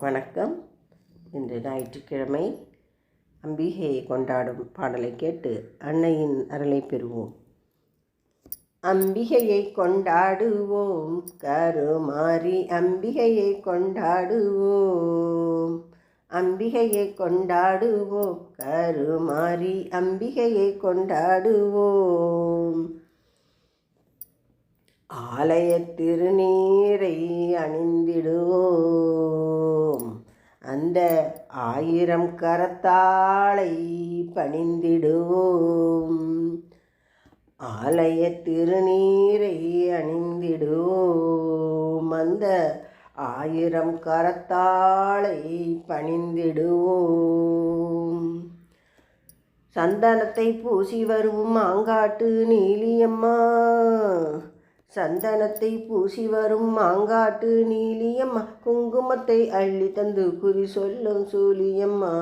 வணக்கம். இன்று ஞாயிற்றுக்கிழமை அம்பிகையை கொண்டாடும் பாடலை கேட்டு அன்னையின் அருளை பெறுவோம். அம்பிகையை கொண்டாடுவோம் கருமாறி அம்பிகையை கொண்டாடுவோம். அம்பிகையை கொண்டாடுவோம் கருமாறி அம்பிகையை கொண்டாடுவோம். ஆலய திருநீரை அணிந்திடுவோம். அந்த ஆயிரம் கரத்தாளை பணிந்திடுவோம். ஆலய திருநீரை அணிந்திடுவோம். அந்த ஆயிரம் கரத்தாளை பணிந்திடுவோம். சந்தனத்தை பூசி வருவோம் மாங்காட்டு நீலியம்மா. சந்தனத்தை பூசி வரும் மாங்காட்டு நீலியம்மா குங்குமத்தை அள்ளி தந்து குறி சொல்லும் சூலியம்மா.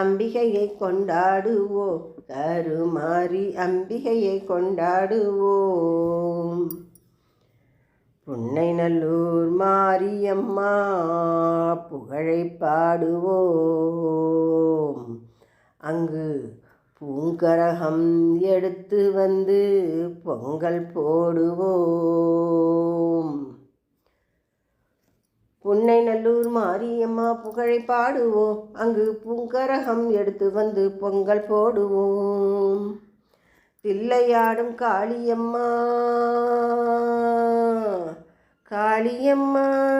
அம்பிகையை கொண்டாடுவோ கருமாறி அம்பிகையை கொண்டாடுவோம் புன்னை நல்லூர் மாரியம்மா புகழை பாடுவோம். அங்கு பூங்கரகம் எடுத்து வந்து பொங்கல் போடுவோம். புன்னை நல்லூர் மாரியம்மா புகழை பாடுவோம். அங்கு பூங்கரகம் எடுத்து வந்து பொங்கல் போடுவோம். தில்லையாடும் காளியம்மா காளியம்மா.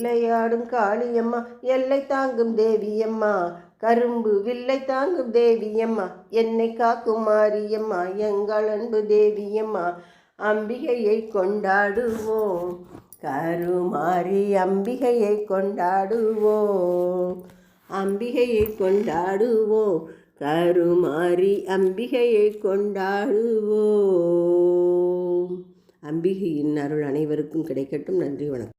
வில்லையாடும் காளியம்மா எல்லை தாங்கும் தேவியம்மா. கரும்பு வில்லை தாங்கும் தேவியம்மா என்னை காக்கும் மாரியம்மா எங்கள் அன்பு தேவியம்மா. அம்பிகையை கொண்டாடுவோம் கருமாறி அம்பிகையை கொண்டாடுவோம். அம்பிகையை கொண்டாடுவோம் கருமாறி அம்பிகையை கொண்டாடுவோம். அம்பிகையின் அருள் அனைவருக்கும் கிடைக்கட்டும். நன்றி வணக்கம்.